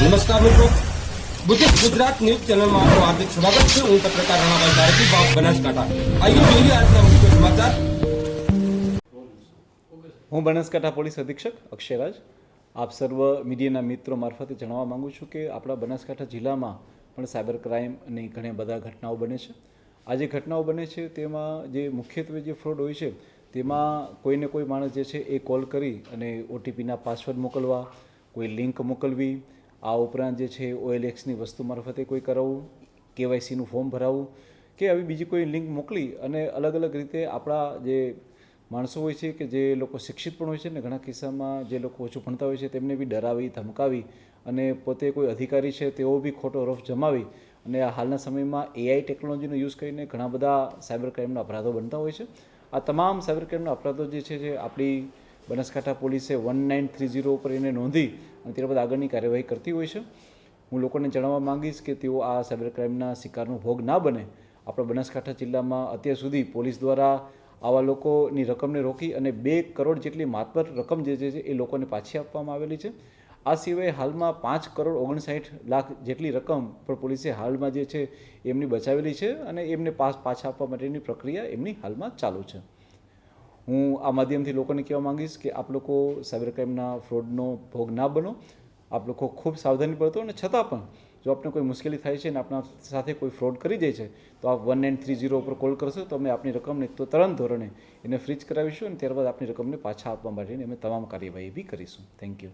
નમસ્કાર મિત્રો. Buddhist Gujarat news ચેનલમાં આપનું હાર્દિક સ્વાગત છે. હું પત્રકાર રણાભાઈ ધારકી બાપ બનાસકાંઠા. આઈએ જોઈએ આજના મુખ્ય સમાચાર. હું બનાસકાંઠા પોલીસ અધિક્ષક અક્ષયરાજ. આપ સર્વ મીડિયાના મિત્રો મારફતે જણાવવા માંગુ છું કે આપણા બનાસકાંઠા જિલ્લામાં પણ સાયબર ક્રાઇમની ઘણી બધા ઘટનાઓ બને છે. આ જે ઘટનાઓ બને છે, તેમાં જે મુખ્યત્વે જે ફ્રોડ હોય છે, તેમાં કોઈને કોઈ માણસ જે છે એ કોલ કરી અને ઓટીપીના પાસવર્ડ મોકલવા, કોઈ લિંક મોકલવી આ ઉપરાંત જે છે ઓએલએક્સની વસ્તુ મારફતે કોઈ કરાવવું કેવાયસીનું ફોર્મ ભરાવવું કે આવી બીજી કોઈ લિંક મોકલી અને અલગ અલગ રીતે આપણા જે માણસો હોય છે કે જે લોકો શિક્ષિત પણ હોય છે ને ઘણા કિસ્સામાં જે લોકો ઓછું ભણતા હોય છે તેમને બી ડરાવી, ધમકાવી અને પોતે કોઈ અધિકારી છે તેઓ બી ખોટો રફ જમાવી અને હાલના સમયમાં એઆઈ ટેકનોલોજીનો યુઝ કરીને ઘણા બધા સાયબર ક્રાઇમના અપરાધો બનતા હોય છે. આ તમામ સાયબર ક્રાઇમના અપરાધો જે છે જે આપણી બનાસકાંઠા પોલીસે વન નાઇન થ્રી ઝીરો ઉપર એને નોંધી અને ત્યારબાદ આગળની કાર્યવાહી કરતી હોય છે. હું લોકોને જણાવવા માંગીશ કે તેઓ આ સાયબર ક્રાઇમના શિકારનો ભોગ ના બને. આપણા બનાસકાંઠા જિલ્લામાં અત્યાર સુધી પોલીસ દ્વારા આવા લોકોની રકમને રોકી અને બે કરોડ જેટલી માતબર રકમ જે છે એ લોકોને પાછી આપવામાં આવેલી છે. આ સિવાય હાલમાં પાંચ કરોડ ઓગણસાઠ લાખ જેટલી રકમ પણ પોલીસે હાલમાં જે છે એમની બચાવેલી છે અને એમને પાસ પાછા આપવા માટેની પ્રક્રિયા એમની હાલમાં ચાલુ છે. હું આ માધ્યમથી લોકોને કહેવા માંગીશ કે આપ લોકો સાયબર ક્રાઇમના ફ્રોડનો ભોગ ના બનો. આપ લોકો ખૂબ સાવધાની બરતો અને છતાં પણ જો આપને કોઈ મુશ્કેલી થાય છે અને આપણા સાથે કોઈ ફ્રોડ કરી જાય છે, તો આપ વન નાઇન થ્રી ઝીરો ઉપર કોલ કરશો તો અમે આપની રકમને તો તરણ ધોરણે એને ફ્રીજ કરાવીશું અને ત્યારબાદ આપની રકમને પાછા આપવા માટેની અમે તમામ કાર્યવાહી બી કરીશું. Thank you